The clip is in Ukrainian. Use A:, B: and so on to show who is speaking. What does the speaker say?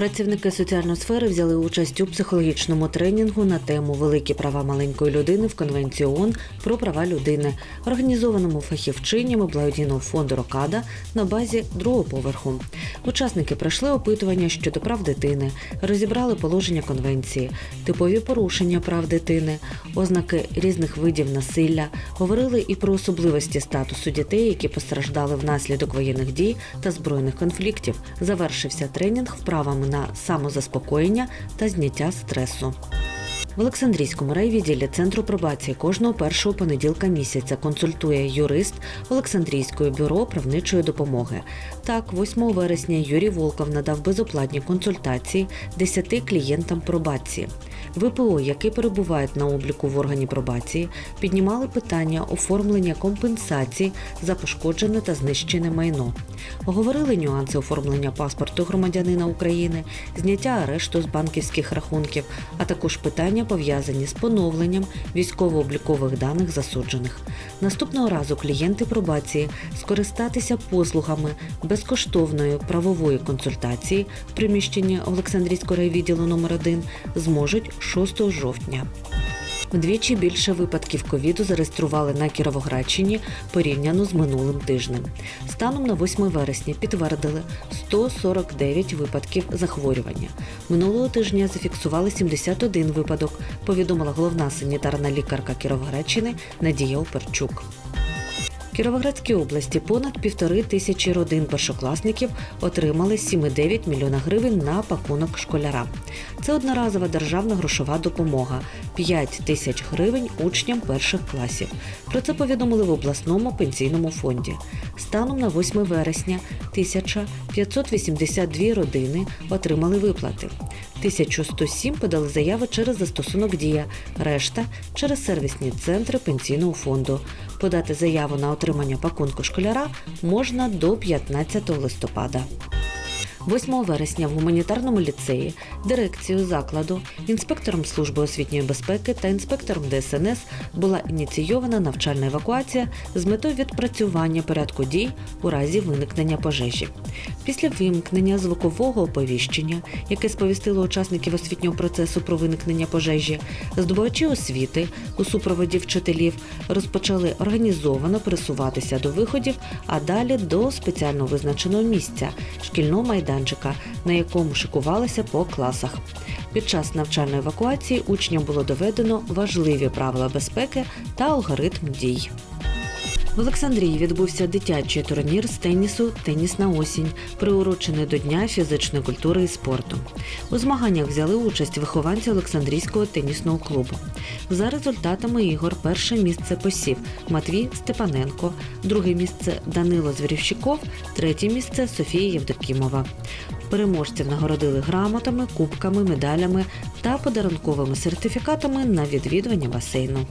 A: Працівники соціальної сфери взяли участь у психологічному тренінгу на тему Великі права маленької людини в Конвенції ООН про права людини, організованому фахівчинями благодійного фонду Рокада на базі другого поверху. Учасники пройшли опитування щодо прав дитини, розібрали положення конвенції, типові порушення прав дитини, ознаки різних видів насилля, говорили і про особливості статусу дітей, які постраждали внаслідок воєнних дій та збройних конфліктів. Завершився тренінг вправами на самозаспокоєння та зняття стресу. В Олександрійському райвідділі центру пробації кожного першого понеділка місяця консультує юрист Олександрійського бюро правничої допомоги. Так, 8 вересня Юрій Волков надав безоплатні консультації 10 клієнтам пробації. ВПО, які перебувають на обліку в органі пробації, піднімали питання оформлення компенсацій за пошкоджене та знищене майно. Оговорили нюанси оформлення паспорту громадянина України, зняття арешту з банківських рахунків, а також питання пов'язані з поновленням військово-облікових даних засуджених. Наступного разу клієнти пробації скористатися послугами безкоштовної правової консультації в приміщенні Олександрійського райвідділу номер 1 зможуть 6 жовтня. Вдвічі більше випадків ковіду зареєстрували на Кіровоградщині порівняно з минулим тижнем. Станом на 8 вересня підтвердили 149 випадків захворювання. Минулого тижня зафіксували 71 випадок, повідомила головна санітарна лікарка Кіровоградщини Надія Оперчук. Кіровоградській області понад півтори тисячі родин першокласників отримали 7,9 мільйона гривень на пакунок школяра. Це одноразова державна грошова допомога 5 тисяч гривень учням перших класів. Про це повідомили в обласному пенсійному фонді. Станом на 8 вересня 1582 родини отримали виплати. 1107 подали заяви через застосунок Дія, решта через сервісні центри пенсійного фонду. Подати заяву на отримання пакунку школяра можна до 15 листопада. 8 вересня в гуманітарному ліцеї дирекцією закладу, інспектором служби освітньої безпеки та інспектором ДСНС була ініційована навчальна евакуація з метою відпрацювання порядку дій у разі виникнення пожежі. Після вимкнення звукового оповіщення, яке сповістило учасників освітнього процесу про виникнення пожежі, здобувачі освіти у супроводі вчителів розпочали організовано пересуватися до виходів, а далі до спеціально визначеного місця шкільного майданчика, на якому шикувалися по класах. Під час навчальної евакуації учням було доведено важливі правила безпеки та алгоритм дій. В Олександрії відбувся дитячий турнір з тенісу Теніс на осінь, приурочений до Дня фізичної культури і спорту. У змаганнях взяли участь вихованці Олександрійського тенісного клубу. За результатами ігор перше місце посів Матвій Степаненко, друге місце Данило Звірівщиков, третє місце Софія Євдокімова. Переможців нагородили грамотами, кубками, медалями та подарунковими сертифікатами на відвідування басейну.